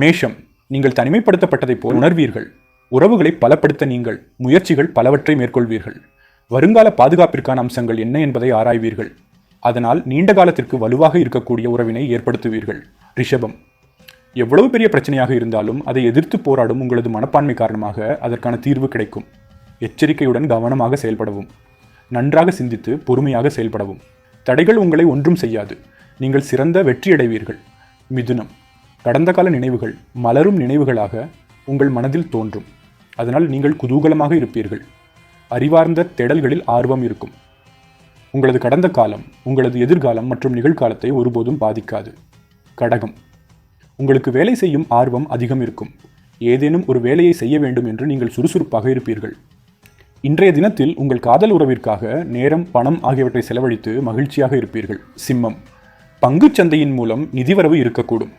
மேஷம் நீங்கள் தனிமைப்படுத்தப்பட்டதைப் போல் உணர்வீர்கள். உறவுகளை பலப்படுத்த நீங்கள் முயற்சிகள் பலவற்றை மேற்கொள்வீர்கள். வருங்கால பாதுகாப்பிற்கான அம்சங்கள் என்ன என்பதை ஆராய்வீர்கள். அதனால் நீண்ட காலத்திற்கு வலுவாக இருக்கக்கூடிய உறவினை ஏற்படுத்துவீர்கள். ரிஷபம் எவ்வளவு பெரிய பிரச்சனையாக இருந்தாலும் அதை எதிர்த்து போராடும் உங்களது மனப்பான்மை காரணமாக அதற்கான தீர்வு கிடைக்கும். எச்சரிக்கையுடன் கவனமாக செயல்படவும். நன்றாக சிந்தித்து பொறுமையாக செயல்படவும். தடைகள் உங்களை ஒன்றும் செய்யாது. நீங்கள் சிறந்த வெற்றியடைவீர்கள். மிதுனம் கடந்த கால நினைவுகள் மலரும் நினைவுகளாக உங்கள் மனதில் தோன்றும். அதனால் நீங்கள் குதூகலமாக இருப்பீர்கள். அறிவார்ந்த தேடல்களில் ஆர்வம் இருக்கும். உங்களது கடந்த காலம் உங்களது எதிர்காலம் மற்றும் நிகழ்காலத்தை ஒருபோதும் பாதிக்காது. கடகம். உங்களுக்கு வேலை செய்யும் ஆர்வம் அதிகம் இருக்கும். ஏதேனும் ஒரு வேலையை செய்ய வேண்டும் என்று நீங்கள் சுறுசுறுப்பாக இருப்பீர்கள். இன்றைய தினத்தில் உங்கள் காதல் உறவிற்காக நேரம் பணம் ஆகியவற்றை செலவழித்து மகிழ்ச்சியாக இருப்பீர்கள். சிம்மம். பங்குச் சந்தையின் மூலம் நிதிவரவு இருக்கக்கூடும்.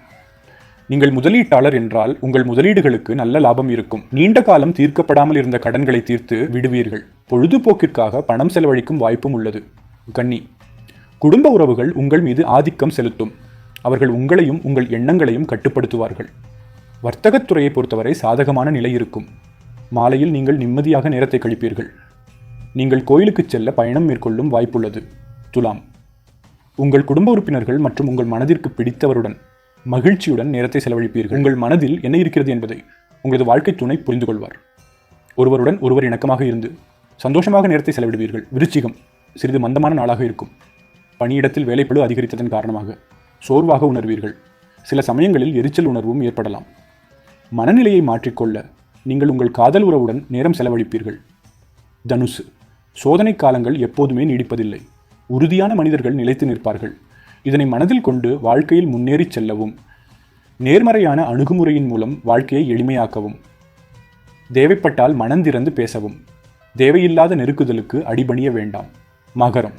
நீங்கள் முதலீட்டாளர் என்றால் உங்கள் முதலீடுகளுக்கு நல்ல லாபம் இருக்கும். நீண்ட காலம் தீர்க்கப்படாமல் இருந்த கடன்களை தீர்த்து விடுவீர்கள். பொழுதுபோக்கிற்காக பணம் செலவழிக்கும் வாய்ப்பும் உள்ளது. கன்னி. குடும்ப உறவுகள் உங்கள் மீது ஆதிக்கம் செலுத்தும். அவர்கள் உங்களையும் உங்கள் எண்ணங்களையும் கட்டுப்படுத்துவார்கள். வர்த்தகத்துறையை பொறுத்தவரை சாதகமான நிலை இருக்கும். மாலையில் நீங்கள் நிம்மதியாக நேரத்தை கழிப்பீர்கள். நீங்கள் கோயிலுக்குச் செல்ல பயணம் மேற்கொள்ளும் வாய்ப்புள்ளது. துலாம். உங்கள் குடும்ப உறுப்பினர்கள் மற்றும் உங்கள் மனதிற்கு பிடித்தவருடன். மகிழ்ச்சியுடன் நேரத்தை செலவழிப்பீர்கள். உங்கள் மனதில் என்ன இருக்கிறது என்பதை உங்களது வாழ்க்கை துணை புரிந்து கொள்வார் ஒருவருடன் ஒருவர் இணக்கமாக இருந்து சந்தோஷமாக நேரத்தை செலவிடுவீர்கள். விருச்சிகம் சிறிது மந்தமான நாளாக இருக்கும். பணியிடத்தில் வேலைப்பளு அதிகரித்ததன் காரணமாக சோர்வாக உணர்வீர்கள். சில சமயங்களில் எரிச்சல் உணர்வும் ஏற்படலாம். மனநிலையை மாற்றிக்கொள்ள நீங்கள் உங்கள் காதல் உறவுடன் நேரம் செலவழிப்பீர்கள். தனுசு சோதனை காலங்கள் எப்போதுமே நீடிப்பதில்லை. உறுதியான மனிதர்கள் நிலைத்து நிற்பார்கள். இதனை மனதில் கொண்டு வாழ்க்கையில் முன்னேறிச் செல்லவும். நேர்மறையான அணுகுமுறையின் மூலம் வாழ்க்கையை எளிமையாக்கவும். தேவைப்பட்டால் மனந்திறந்து பேசவும். தேவையில்லாத நெருக்குதலுக்கு அடிபணிய வேண்டாம். மகரம்.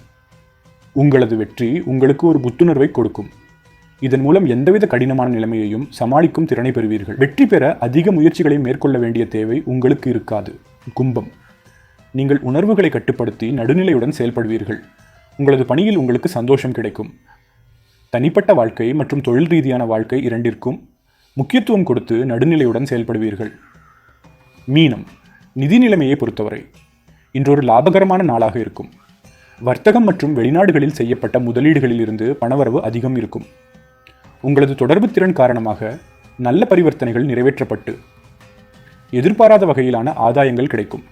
உங்களது வெற்றி உங்களுக்கு ஒரு புத்துணர்வை கொடுக்கும். இதன் மூலம் எந்தவித கடினமான நிலைமையையும் சமாளிக்கும் திறனை பெறுவீர்கள். வெற்றி பெற அதிக முயற்சிகளை மேற்கொள்ள வேண்டிய தேவை உங்களுக்கு இருக்காது. கும்பம். நீங்கள் உணர்வுகளை கட்டுப்படுத்தி நடுநிலையுடன் செயல்படுவீர்கள். உங்களது பணியில் உங்களுக்கு சந்தோஷம் கிடைக்கும். தனிப்பட்ட வாழ்க்கை மற்றும் தொழில் ரீதியான வாழ்க்கை இரண்டிற்கும் முக்கியத்துவம் கொடுத்து நடுநிலையுடன் செயல்படுவீர்கள். மீனம் நிதி நிலைமையை பொறுத்தவரை இன்றொரு லாபகரமான நாளாக இருக்கும். வர்த்தகம் மற்றும் வெளிநாடுகளில் செய்யப்பட்ட முதலீடுகளில் இருந்து பணவரவு அதிகம் இருக்கும். உங்களது தொடர்பு திறன் காரணமாக நல்ல பரிவர்த்தனைகள் நிறைவேற்றப்பட்டு எதிர்பாராத வகையிலான ஆதாயங்கள் கிடைக்கும்.